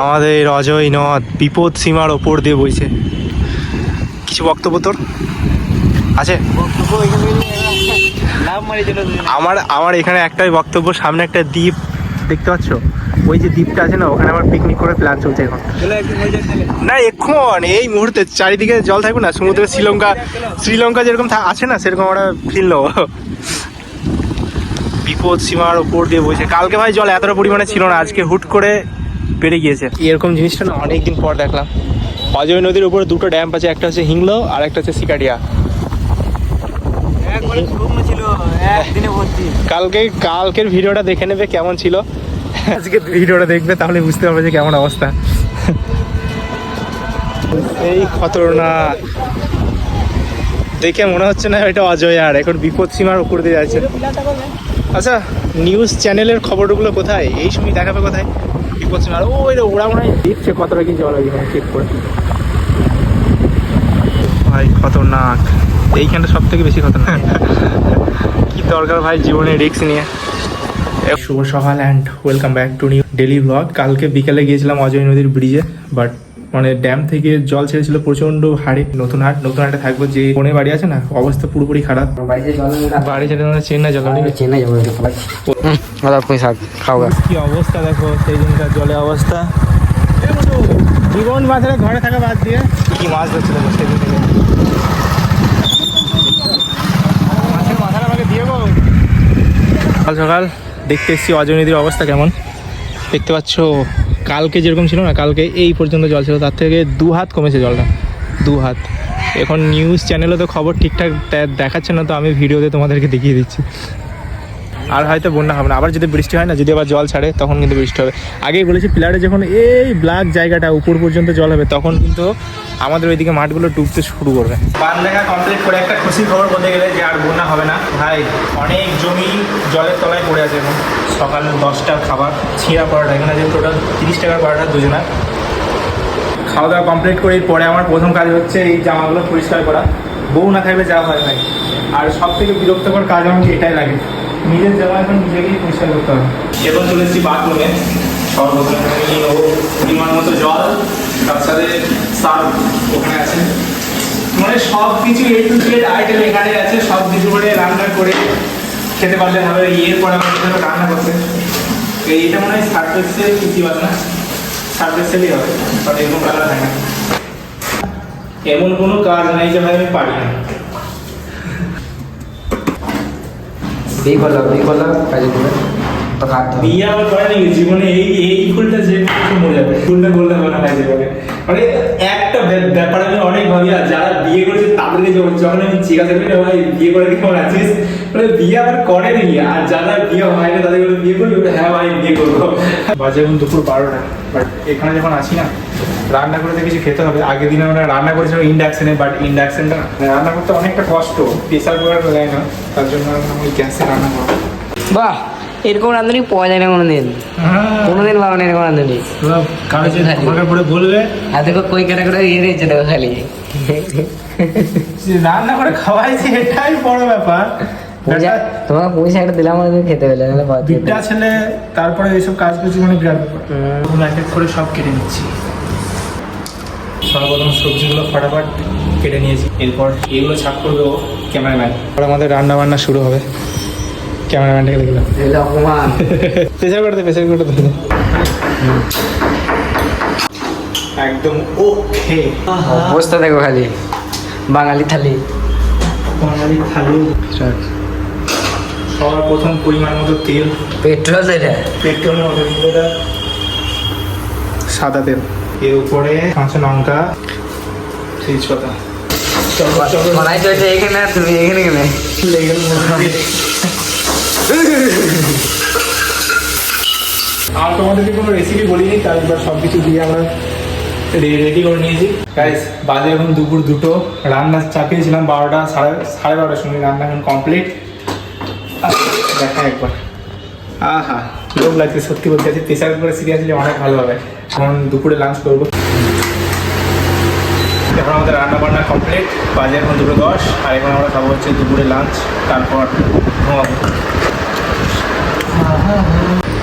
আমাদের অজয় নদ, বিপদ সীমার ওপর দিয়ে বইছে। কিছু বক্তব্য তোর? আছে? আমার আমার এখানে একটাই বক্তব্য, সামনে একটা দ্বীপ, দেখতে পাচ্ছ? ওই যে দ্বীপটা আছে না, ওখানে আমার পিকনিক করে প্ল্যান চলছে এখন। না এক্ষণ এই মুহূর্তে চারিদিকে জল থাকবে না, সমুদ্রে শ্রীলঙ্কা শ্রীলঙ্কা যেরকম আছে না, সেরকম আমরা ফিল নেব। বিপদ সীমার ওপর দিয়ে বইছে। কালকে ভাই জল এতটা পরিমাণে ছিল না, আজকে হুট করে বেড়ে গিয়েছে। এরকম জিনিসটা না অনেকদিন পর দেখলাম। অজয় নদীর উপরে দুটো ড্যাম আছে একটা হচ্ছে হিংলো আর একটা হচ্ছে সিকাডিয়া। কালকে কালকের ভিডিওটা দেখে নেবে কেমন ছিল। আজকে ভিডিওটা দেখবে তাহলে বুঝতে পারবে যে কেমন অবস্থা। এই খতরনাক। দেখে মনে হচ্ছে না এটা অজয় আর এখন বিপদ সীমার উপর দিয়ে যাচ্ছে। আচ্ছা নিউজ চ্যানেলের খবরগুলো কোথায়? এই সময় দেখাবে কোথায়? বিপদ না ও এটা ওরা মনে হয় দেখছে কতটা কি জল এখানে চেক করে। ভাই খতরনাক। এইখানটা সব থেকে বেশি খতরনাক। কি দরকার ভাই জীবনে রিস্ক নিয়ে। শুভ সকাল and welcome back to new daily blog কালকে বিকেলে গিয়েছিলাম অজয় নদীর ব্রিজে বাট মানে ড্যাম থেকে জল ছেড়েছিল প্রচণ্ড হাড়ে নতুন হাট নতুন হাটে থাকব যে কোনে বাড়ি আছে না অবস্থা পুরোপুরি খারাপ। বাড়ি ছেড়ে আমরা চেন্নাই জল চেন্নাই যাব খাওয়া কি অবস্থা দেখো সেই দিনকার জলের অবস্থা। জীবন বাজারে ঘরে থাকা বাদ দিয়ে। কি মাছ ধরছিল সেদিন থেকে? মাছের মাথাটা আমাকে দিয়ে গো সকাল সকাল দেখতে এসছি অজয় নদীর অবস্থা কেমন? দেখতে পাচ্ছ? কালকে যেরকম ছিল না, কালকে এই পর্যন্ত জল ছিল, তার থেকে দু হাত কমেছে জলটা দু হাত এখন নিউজ চ্যানেলে তো খবর ঠিকঠাক দেখাচ্ছে না, তো আমি ভিডিওতে তোমাদেরকে দেখিয়ে দিচ্ছি। আর হয়তো বন্যা হবে না। আবার যদি বৃষ্টি হয় না, যদি আবার জল ছাড়ে, তখন কিন্তু বৃষ্টি হবে। আগেই বলেছি প্লেয়ারে যখন এই ব্ল্যাক জায়গাটা উপর পর্যন্ত জল হবে, তখন কিন্তু আমাদের ওইদিকে মাঠগুলো ডুবতে শুরু করবে। বান দেখা কমপ্লিট করে একটা খুশির খবর বলতে গেলে যে আর বন্যা হবে না। ভাই, অনেক জমি জলের তলায় পড়ে আছে এখন। সকাল দশটার খাবার, ছিঁড়া পড়াটা এখানে যে টোটাল তিরিশ টাকার পড়াটা দুজনের। খাওয়া দাওয়া কমপ্লিট করে পরে আমার প্রথম কাজ হচ্ছে এই জামাগুলো পরিষ্কার করা। বউ না থাকলে যা হয় ভাই। আর সব থেকে বিরক্তকর কাজ আমাকে এটাই লাগে। নিজের জামা এখন নিজেকেই পরিষ্কার করতে হবে। এখন চলে এসেছি বাথরুমে। সর্বপ্রথমে নিয়ে পরিমাণ মতো জল। তার সাথে সার্ফ ওখানে আছে। মানে সব কিছু এ টু জেড আইটেম এখানে আছে। সব কিছু করে রান্না করে খেতে পারলে হবে ইয়ের পরে রান্না করতে। এইটা মনে হয় সার্ফ এক্সেল কি বলে না? সার্ফ এক্সেলই হবে। বাট এরকম কালার হয় না। এমন কোনো কাজ নাই যে ভাই আমি পারি না। বিয়ে করলাম বিয়ে করলাম কাজে করে তো খাটতে বিয়ে আবার করে নাকি জীবনে এই এই ফুলটা যে কিছু মরে যাবে ফুলটা করলে হবে না জীবনে মানে একটা ব্যাপার আমি অনেক ভাবি আর যারা বিয়ে করেছে তাদেরকে যখন যখন আমি জিজ্ঞাসা করি ভাই বিয়ে করে কেমন আছিস? মানে বিয়ে আবার করে নাকি আর যারা বিয়ে হয় না তাদের বিয়ে করবি? হ্যাঁ ভাই বিয়ে করব। বাজে এখন দুপুর বারোটা। বাট এখানে যখন আসি না রান্না করে কিছু খেতে হবে। আগের দিনে আমরা রান্না করেছিল ইন্ডাকশনে বাট ইন্ডাকশনটা রান্না করতে অনেকটা কষ্ট প্রেসার কুকার দেয় না তার জন্য আমি গ্যাসে রান্না করব বাহ! এরকম রাঁধুনি পাওয়া যায় না কোনোদিন হ্যাঁ। কোনোদিন পাওয়া না এরকম রাঁধুনি। পড়ে বলবে আর দেখো কই কাটা করে ইয়ে দিয়েছে দেখো খালি। রান্না করে খাওয়াইছি এটাই বড় ব্যাপার। তোমাকে পয়সা একটা দিলাম খেতে পেলে ছেলে তারপরে এইসব কাজ করছি মানে বিরাট ব্যাপার। এক এক করে সব কেটে নিচ্ছি। সর্বপ্রথম সবজিগুলো ফটাফট কেটে নিয়েছি। এরপর এগুলো ছাপ করবে ও ক্যামেরাম্যান আমাদের রান্না বান্না শুরু হবে। ক্যামেরাম্যানটাকে এগুলো অপমান। প্রেসার করে দে প্রেসার করে দে। একদম ওকে। অবস্থা দেখো খালি। বাঙালি থালি। বাঙালি থালি। সবার প্রথম পরিমাণ মতো তেল। পেট্রোল এটা পেট্রোলের মতো এটা সাদা তেল। এর উপরে কাঁচা লঙ্কা তেজপাতা। এখানে তুমি এখানে কেনে লেগে গেল মোটামুটি। আর তোমাদেরকে কোনো রেসিপি বলিনি তার এবার সব কিছু দিয়ে আমরা রেডি করে নিয়েছি। গাইস বাজে এখন দুপুর দুটো। রান্না চাপিয়েছিলাম বারোটা, সাড়ে সাড়ে বারোটার সময় রান্না এখন কমপ্লিট দেখা একবার। আহা, লোভ লাগছে, সত্যি বলতে। আছি প্রেশার করে সিরিয়াসলি অনেক ভালো হবে। এখন দুপুরে লাঞ্চ করব। এখন আমাদের রান্না বান্না কমপ্লিট বাজে এখন দুটো দশ, আর এখন আমরা খাব হচ্ছে দুপুরে লাঞ্চ তারপর ঘুমাবো।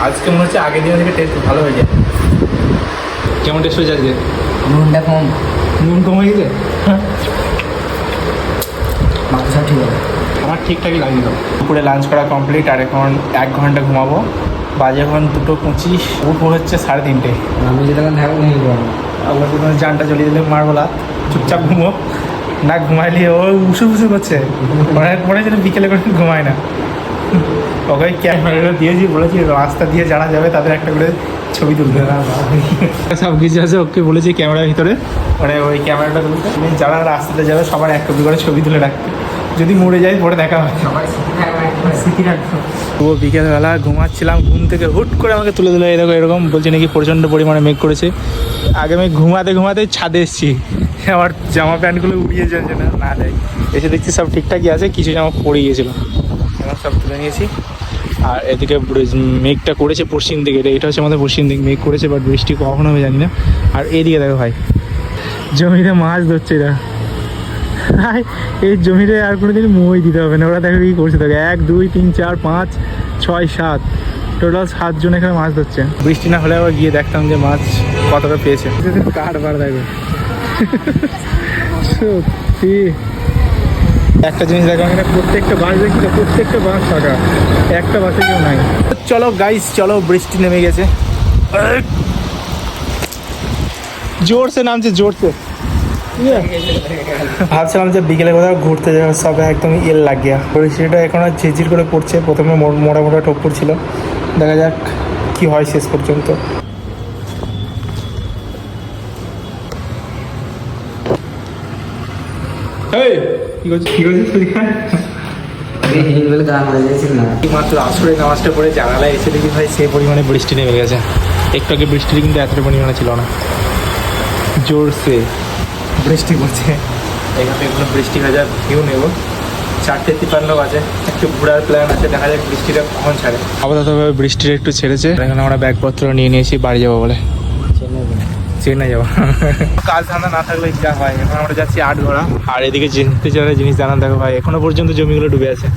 আজকে মনে হচ্ছে আগের দিনের থেকে টেস্ট ভালো হয়ে যায়। কেমন টেস্ট হয়েছে আজকে? নুনটা কম। নুন কমে গেছে? মাংস ঠিক আছে। আমার ঠিকঠাকই লাগছিল দুপুরে লাঞ্চ করা কমপ্লিট আর এখন এক ঘণ্টা ঘুমাবো। বাজে এখন দুটো পঁচিশ উঠবো হচ্ছে সাড়ে তিনটে। আমি যে তখন থাকব ঘুমিয়ে পড়ব। আবার কোনো জানটা চলে দিলে মারবো না চুপচাপ ঘুমো। না ঘুমাইলে ও উসু উসু করছে। মনে মনে হচ্ছে না বিকেলে করে ঘুমায় না। ওকে ক্যামেরাটা দিয়েছি বলেছি রাস্তা দিয়ে যারা যাবে তাদের একটা করে ছবি তুলতে সব কিছু আছে ওকে বলেছি ক্যামেরার ভিতরে। মানে ওই ক্যামেরাটা তুলতে যারা রাস্তাতে যাবে সবার এক কপি করে ছবি তুলে রাখতে যদি মরে যায় পরে দেখা হয় ও বিকেলবেলা ঘুমাচ্ছিলাম ঘুম থেকে হুট করে আমাকে তুলে দিল। এরকম এরকম বলছে নাকি প্রচণ্ড পরিমাণে মেঘ করেছে। আগে আমি ঘুমাতে ঘুমাতে ছাদে এসেছি। আমার জামা প্যান্টগুলো উড়িয়ে যাচ্ছে না। না দেয় এসে দেখছি সব ঠিকঠাকই আছে কিছু জামা পড়ে গিয়েছিল। সব তুলে নিয়েছি। আর এদিকে মেঘটা করেছে পশ্চিম দিকে। এটা হচ্ছে আমাদের পশ্চিম দিক। মেঘ করেছে বাট বৃষ্টি কখন হবে জানি না। আর এদিকে দেখো ভাই জমিতে মাছ ধরছে এরা। এই জমিতে আর কোনোদিন মই দিতে হবে না। ওরা দেখো কি করছে দেখো। এক দুই তিন চার পাঁচ ছয় সাত। টোটাল সাতজন এখানে মাছ ধরছে। বৃষ্টি না হলে আবার গিয়ে দেখতাম যে মাছ কতটা পেয়েছে। কারবার দেখো। সত্যি। একটা জিনিস দেখো এখানে প্রত্যেকটা বাস দেখছি তো, প্রত্যেকটা বাস ফাঁকা। একটা বাসে কেউ নাই। চলো গাইস চলো বৃষ্টি নেমে গেছে। জোরসে নামছে জোরসে। ভাবছিলাম যে বিকেলে কোথাও ঘুরতে যাওয়ার সব একদম ইয়েল লাগিয়া। বৃষ্টিটা এখন আর ঝিরঝির করে পড়ছে প্রথমে মোটা মোটা টোপ পড়ছিল দেখা যাক কি হয় শেষ পর্যন্ত। মাত্র নামাজটা পড়ে জানালায় এসে দেখি ভাই সেই পরিমাণে বৃষ্টি নেমে গেছে। একটু আগে বৃষ্টি কিন্তু এতটা পরিমাণে ছিল না। জোরসে বৃষ্টি পড়ছে। এখান থেকে বৃষ্টি ভিউ নেব। চারটে তিপান্ন বাজে। একটু ঘোরার প্ল্যান আছে দেখা যাক বৃষ্টিটা কখন ছাড়ে। আপাততভাবে বৃষ্টিটা একটু ছেড়েছে। এখন আমরা ব্যাগপত্র নিয়ে নিয়েছি বাড়ি যাব বলে। চেন্নাই যাব। কাজ ধান্দা না থাকলে যা হয়। এখন আমরা যাচ্ছি আট ঘোড়া আর এদিকে জিনিস যারা জিনিস জানান দেখো ভাই এখনও পর্যন্ত জমিগুলো ডুবে আছে।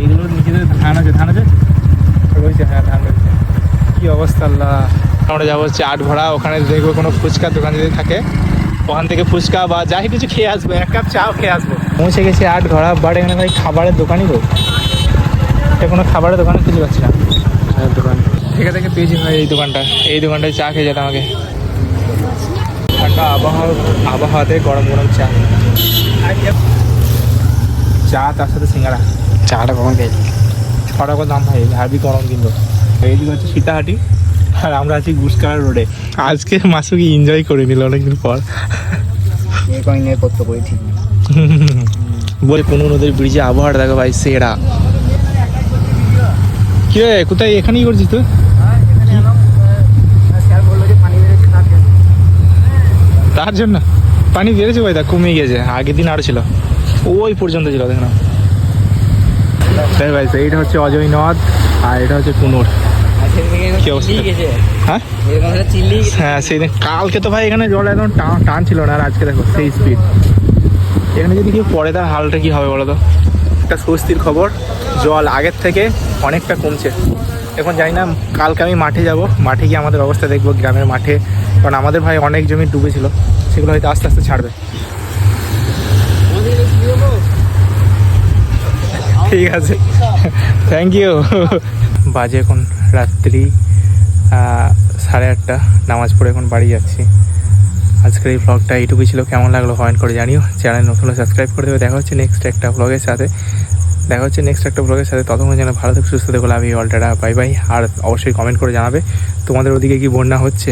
এইগুলোর নিজেদের ধান আছে ধান আছে? রয়েছে হ্যাঁ ধান রয়েছে। কী অবস্থা আল্লাহ। আমরা যাব হচ্ছে আট ভরা ওখানে দেখব কোনো ফুচকার দোকান যদি থাকে। ওখান থেকে ফুচকা বা যাই কিছু খেয়ে আসব এক কাপ চাও খেয়ে আসব। পৌঁছে গেছি আট ঘোড়া বাট এখানে ভাই খাবারের দোকানই গো এটা কোনো খাবারের দোকানে খুঁজে পাচ্ছি না। দোকান। থেকে থেকে পেয়েছি ভাই এই দোকানটা। এই দোকানটায় চা খেয়ে যেতাম আমাকে ঠান্ডা আবহাওয়া আবহাওয়াতে গরম গরম চা। চা তার সাথে সিঙ্গারা। চাটা কখন পেয়েছি ছ টাকা দাম ভাই হাবি গরম কিন্তু এইদিকে হচ্ছে সীতাহাটি আর আমরা আছি গুসকার রোডে। আজকে মাসুকি এনজয় করে নিল অনেকদিন পর। করতে করি বলে কোনো নদীর ব্রিজে আবহাওয়াটা দেখো ভাই সেরা। কি রে কোথায় এখানেই করছিস তুই স্যার বলল যে পানি বেড়েছে তার জন্য তার জন্য। পানি বেড়েছে ভাই, তা কমে গেছে। আগের দিন আরও ছিল। ওই পর্যন্ত ছিল দেখো তাই ভাই এইটা হচ্ছে অজয় নদ, আর এটা হচ্ছে কুনুর? হ্যাঁ? হ্যাঁ কালকে তো ভাই এখানে জল টান ছিল না, আর আজকে দেখো, সেই স্পিড এখানে যদি তার হালটা কি হবে বলো তো? একটা স্বস্তির খবর, জল আগের থেকে অনেকটা কমছে। এখন জানি না, কালকে আমি মাঠে যাব। মাঠে গিয়ে আমাদের অবস্থা দেখব, গ্রামের মাঠে কারণ আমাদের ভাই অনেক জমি ডুবেছিল, সেগুলো হয়তো আস্তে আস্তে ছাড়বে। ঠিক আছে। থ্যাংক ইউ বাজে এখন রাত্রি সাড়ে আটটা, নামাজ পড়ে এখন বাড়ি যাচ্ছি। আজকের এই ব্লগটা এইটুকুই ছিল। কেমন লাগল কমেন্ট করে জানিও। চ্যানেল নতুন সাবস্ক্রাইব করে দেবে। দেখা হচ্ছে নেক্সট একটা ব্লগের সাথে। দেখা হচ্ছে নেক্সট একটা ব্লগের সাথে। ততক্ষণ যেন ভালো থেকে, সুস্থ থেকো love you all tata bye bye আর অবশ্যই কমেন্ট করে জানাবে। তোমাদের ওদিকে কি বন্যা হচ্ছে?